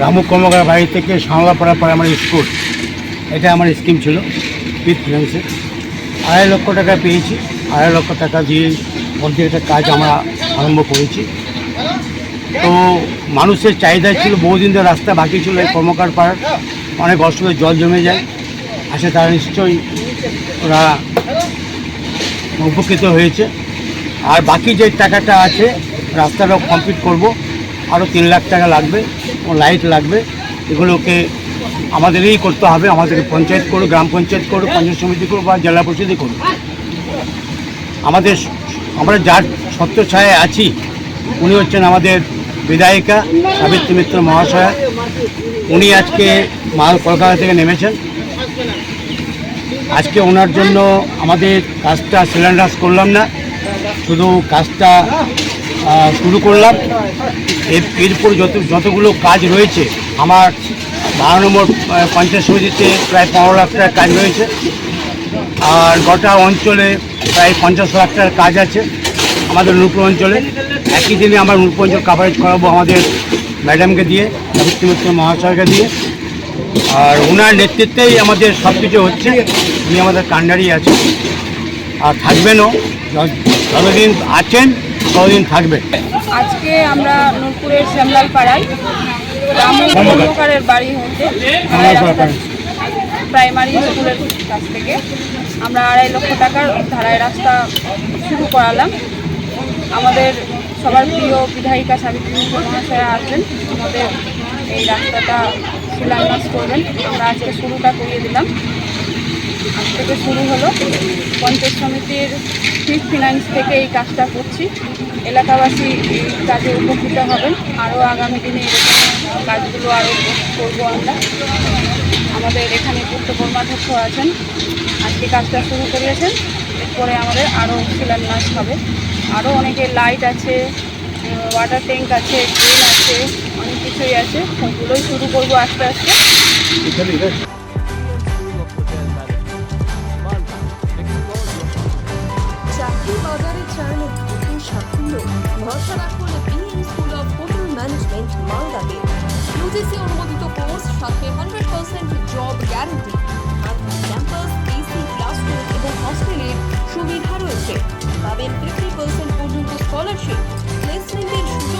রামু কর্মকার বাড়ি থেকে সামলাপাড়া primary school এটা আমার স্কিম ছিল উইথ ফিনান্সে আড়াই লক্ষ টাকা পেয়েছি, আড়াই লক্ষ টাকা দিয়ে একটা কাজ আমরা আরম্ভ করেছি। তো মানুষের চাহিদা ছিল, বহুদিন ধরে রাস্তা বাকি ছিল এই কর্মকার পাড়ার। অনেক অসুবিধা জল জমে যায়। আসে তারা নিশ্চয়ই ওরা উপকৃত হয়েছে। আর বাকি যে টাকাটা আছে, রাস্তাটাও কমপ্লিট করব। আরও তিন লাখ টাকা লাগবে, ও লাইট লাগবে। এগুলোকে আমাদেরই করতে হবে, আমাদেরকে পঞ্চায়েত করুক, গ্রাম পঞ্চায়েত করুক, পঞ্চায়েত সমিতি করুক বা জেলা পরিষদই করুক। আমাদের আমরা যার ছত্র ছায় আছি, উনি হচ্ছেন আমাদের বিধায়িকা সাবিত্রী মিত্র মহাশয়া। উনি আজকে মাল কলকাতা থেকে নেমেছেন। আজকে ওনার জন্য আমাদের কাজটা সিলিন্ডার করলাম না, শুধু কাজটা শুরু করলাম। এর- এরপর যত যতগুলো কাজ রয়েছে, আমার বারো নম্বর পঞ্চায়েত সমিতিতে প্রায় পনেরো লাখ টাকার কাজ রয়েছে। আর গোটা অঞ্চলে প্রায় পঞ্চাশ লাখ টাকার কাজ আছে আমাদের নূপুর অঞ্চলে। একই দিনে আমরা নূপুর অঞ্চল কাভারেজ করাবো আমাদের ম্যাডামকে দিয়ে মিত্র মহাশয়কে দিয়ে। আর ওনার নেতৃত্বেই আমাদের সব কিছু হচ্ছে, উনি আমাদের কান্ডারি আছে আর থাকবেনও যতদিন আছেন ততদিন থাকবেন আজকে আমরা নূরপুরের শ্যামলাল পাড়ায় রামু বাড়ি হতে প্রাইমারি স্কুলের কাছ থেকে। আমরা আড়াই লক্ষ টাকার ধারায় রাস্তা শুরু করালাম। আমাদের সবার প্রিয় বিধায়িকা সাবিত্রী মহাশয়া আসবেন আমাদের এই রাস্তাটা শিলান্যাস করবেন। আমরা আজকে শুরুটা করিয়ে দিলাম। থেকে শুরু হলো। পঞ্চায়েত সমিতির ফিফ ফিনান্স থেকে এই কাজটা করছি। এলাকাবাসী এই কাজে উপকৃত হবেন। আরও আগামী দিনে এরকম কাজগুলো আরও করব আমরা। আমাদের এখানে পূর্ত কর্মাধ্যক্ষ আছেন। আজকে কাজটা শুরু করিয়েছেন। এরপরে আমাদের আরও শিলান্যাস হবে। আরও অনেকে লাইট আছে ওয়াটার ট্যাঙ্ক আছে ড্রেন আছে, অনেক কিছুই আছে। সবগুলোই শুরু করব আস্তে আস্তে। স্কুল অফ হোটেল ম্যানেজমেন্ট মালদাতে ইউজিসি অনুমোদিত কোর্স সাথে hundred percent job guarantee campus AC classroom এবং হস্টেলের সুবিধা রয়েছে পাবেন ফিফটি পার্সেন্ট পর্যন্ত স্কলারশিপ প্লেসমেন্টের সুযোগ